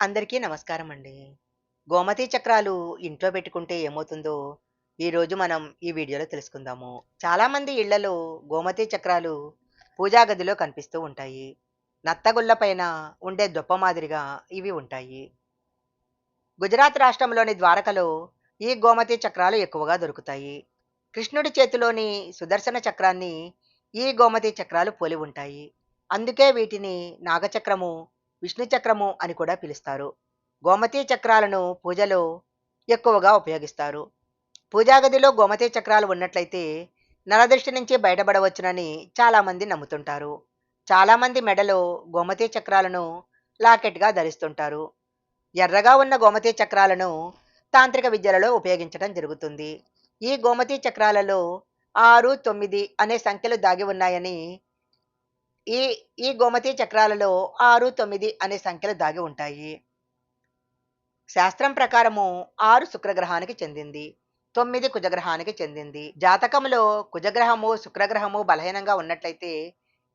అందరికీ నమస్కారం అండి. గోమతి చక్రాలు ఇంట్లో పెట్టుకుంటే ఏమవుతుందో ఈరోజు మనం ఈ వీడియోలో తెలుసుకుందాము. చాలామంది ఇళ్ళలో గోమతి చక్రాలు పూజా గదిలో కనిపిస్తూ ఉంటాయి. నత్తగుళ్ళ పైన ఉండే దొప్ప మాదిరిగా ఇవి ఉంటాయి. గుజరాత్ రాష్ట్రంలోని ద్వారకలో ఈ గోమతి చక్రాలు ఎక్కువగా దొరుకుతాయి. కృష్ణుడి చేతిలోని సుదర్శన చక్రాన్ని ఈ గోమతి చక్రాలు పోలి ఉంటాయి. అందుకే వీటిని నాగచక్రము, విష్ణు చక్రము అని కూడా పిలుస్తారు. గోమతీ చక్రాలను పూజలో ఎక్కువగా ఉపయోగిస్తారు. పూజా గదిలో చక్రాలు ఉన్నట్లయితే నరదృష్టి నుంచి బయటపడవచ్చునని చాలామంది నమ్ముతుంటారు. చాలామంది మెడలో గోమతీ చక్రాలను లాకెట్గా ధరిస్తుంటారు. ఎర్రగా ఉన్న గోమతీ చక్రాలను తాంత్రిక విద్యలలో ఉపయోగించడం జరుగుతుంది. ఈ గోమతీ చక్రాలలో ఆరు తొమ్మిది అనే సంఖ్యలు దాగి ఉన్నాయని ఈ ఈ గోమతి చక్రాలలో ఆరు తొమ్మిది అనే సంఖ్యలు దాగి ఉంటాయి. శాస్త్రం ప్రకారము ఆరు శుక్రగ్రహానికి చెందింది. తొమ్మిది కుజగ్రహానికి చెందింది. జాతకంలో కుజగ్రహము శుక్రగ్రహము బలహీనంగా ఉన్నట్లయితే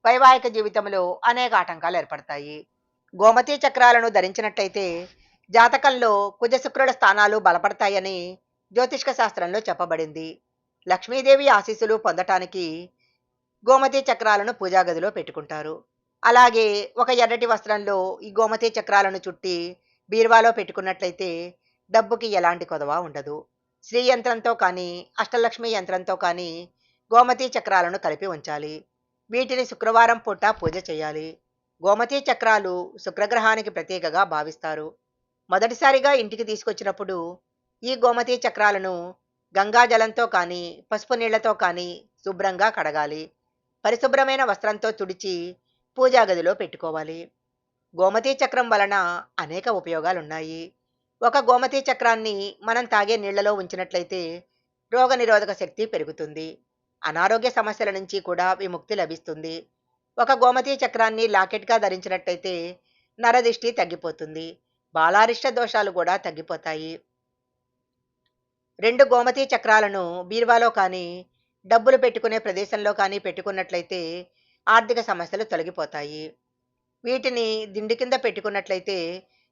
వైవాహిక జీవితంలో అనేక ఆటంకాలు ఏర్పడతాయి. గోమతి చక్రాలను ధరించినట్లయితే జాతకంలో కుజ శుక్రుల స్థానాలు బలపడతాయని జ్యోతిష్క శాస్త్రంలో చెప్పబడింది. లక్ష్మీదేవి ఆశీస్సులు పొందటానికి గోమతి చక్రాలను పూజాగదిలో పెట్టుకుంటారు. అలాగే ఒక ఎర్రటి వస్త్రంలో ఈ గోమతి చక్రాలను చుట్టి బీరువాలో పెట్టుకున్నట్లయితే డబ్బుకి ఎలాంటి కొదవ ఉండదు. శ్రీ యంత్రంతో కానీ అష్టలక్ష్మి యంత్రంతో కానీ గోమతి చక్రాలను కలిపి ఉంచాలి. వీటిని శుక్రవారం పూట పూజ చేయాలి. గోమతి చక్రాలు శుక్రగ్రహానికి ప్రతీకగా భావిస్తారు. మొదటిసారిగా ఇంటికి తీసుకొచ్చినప్పుడు ఈ గోమతి చక్రాలను గంగాజలంతో కానీ పసుపు నీళ్ళతో కానీ శుభ్రంగా కడగాలి. పరిశుభ్రమైన వస్త్రంతో తుడిచి పూజా గదిలో పెట్టుకోవాలి. గోమతీ చక్రం వలన అనేక ఉపయోగాలున్నాయి. ఒక గోమతీ చక్రాన్ని మనం తాగే నీళ్ళలో ఉంచినట్లయితే రోగనిరోధక శక్తి పెరుగుతుంది. అనారోగ్య సమస్యల నుంచి కూడా విముక్తి లభిస్తుంది. ఒక గోమతీ చక్రాన్ని లాకెట్గా ధరించినట్లయితే నరదిష్టి తగ్గిపోతుంది. బాలారిష్ట దోషాలు కూడా తగ్గిపోతాయి. రెండు గోమతీ చక్రాలను బీరువాలో కానీ డబ్బులు పెట్టుకునే ప్రదేశంలో కానీ పెట్టుకున్నట్లయితే ఆర్థిక సమస్యలు తొలగిపోతాయి. వీటిని దిండు కింద పెట్టుకున్నట్లయితే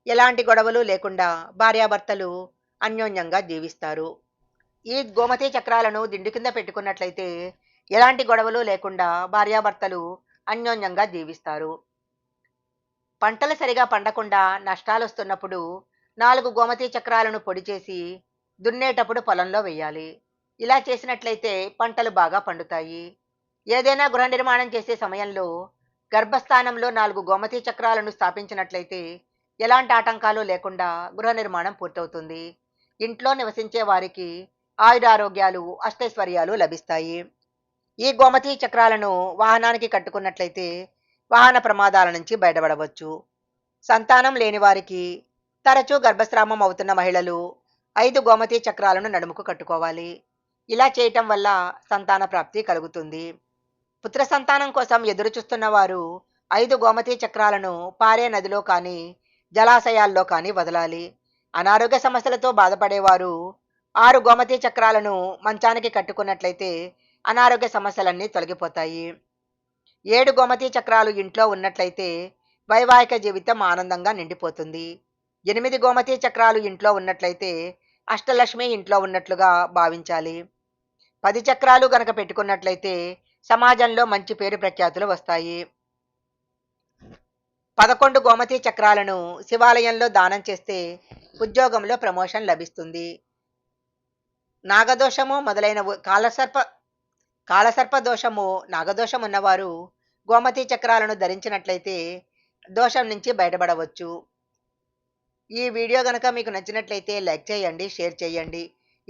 ఎలాంటి గొడవలు లేకుండా భార్యాభర్తలు అన్యోన్యంగా జీవిస్తారు. ఈ గోమతి చక్రాలను దిండు కింద పెట్టుకున్నట్లయితే ఎలాంటి గొడవలు లేకుండా భార్యాభర్తలు అన్యోన్యంగా జీవిస్తారు. పంటలు సరిగా పండకుండా నష్టాలు వస్తున్నప్పుడు నాలుగు గోమతి చక్రాలను పొడి చేసి దున్నేటప్పుడు పొలంలో వెయ్యాలి. ఇలా చేసినట్లయితే పంటలు బాగా పండుతాయి. ఏదైనా గృహ నిర్మాణం చేసే సమయంలో గర్భస్థానంలో నాలుగు గోమతి చక్రాలను స్థాపించినట్లయితే ఎలాంటి ఆటంకాలు లేకుండా గృహ నిర్మాణం పూర్తవుతుంది. ఇంట్లో నివసించే వారికి ఆయురారోగ్యాలు అష్టైశ్వర్యాలు లభిస్తాయి. ఈ గోమతి చక్రాలను వాహనానికి కట్టుకున్నట్లయితే వాహన ప్రమాదాల నుంచి బయటపడవచ్చు. సంతానం లేని వారికి తరచూ గర్భస్రావం అవుతున్న మహిళలు ఐదు గోమతి చక్రాలను నడుముకు కట్టుకోవాలి. ఇలా చేయటం వల్ల సంతాన ప్రాప్తి కలుగుతుంది. పుత్ర సంతానం కోసం ఎదురు చూస్తున్న వారు ఐదు గోమతి చక్రాలను పారే నదిలో కానీ జలాశయాల్లో కానీ వదలాలి. అనారోగ్య సమస్యలతో బాధపడేవారు ఆరు గోమతి చక్రాలను మంచానికి కట్టుకున్నట్లయితే అనారోగ్య సమస్యలన్నీ తొలగిపోతాయి. ఏడు గోమతి చక్రాలు ఇంట్లో ఉన్నట్లయితే వైవాహిక జీవితం ఆనందంగా నిండిపోతుంది. ఎనిమిది గోమతి చక్రాలు ఇంట్లో ఉన్నట్లయితే అష్టలక్ష్మి ఇంట్లో ఉన్నట్లుగా భావించాలి. పది చక్రాలు గనక పెట్టుకున్నట్లయితే సమాజంలో మంచి పేరు ప్రఖ్యాతులు వస్తాయి. పదకొండు గోమతి చక్రాలను శివాలయంలో దానం చేస్తే ఉద్యోగంలో ప్రమోషన్ లభిస్తుంది. నాగదోషము మొదలైన కాలసర్ప కాలసర్ప దోషము నాగదోషం ఉన్నవారు గోమతి చక్రాలను ధరించినట్లయితే దోషం నుంచి బయటపడవచ్చు. ఈ వీడియో గనక మీకు నచ్చినట్లయితే లైక్ చేయండి, షేర్ చేయండి.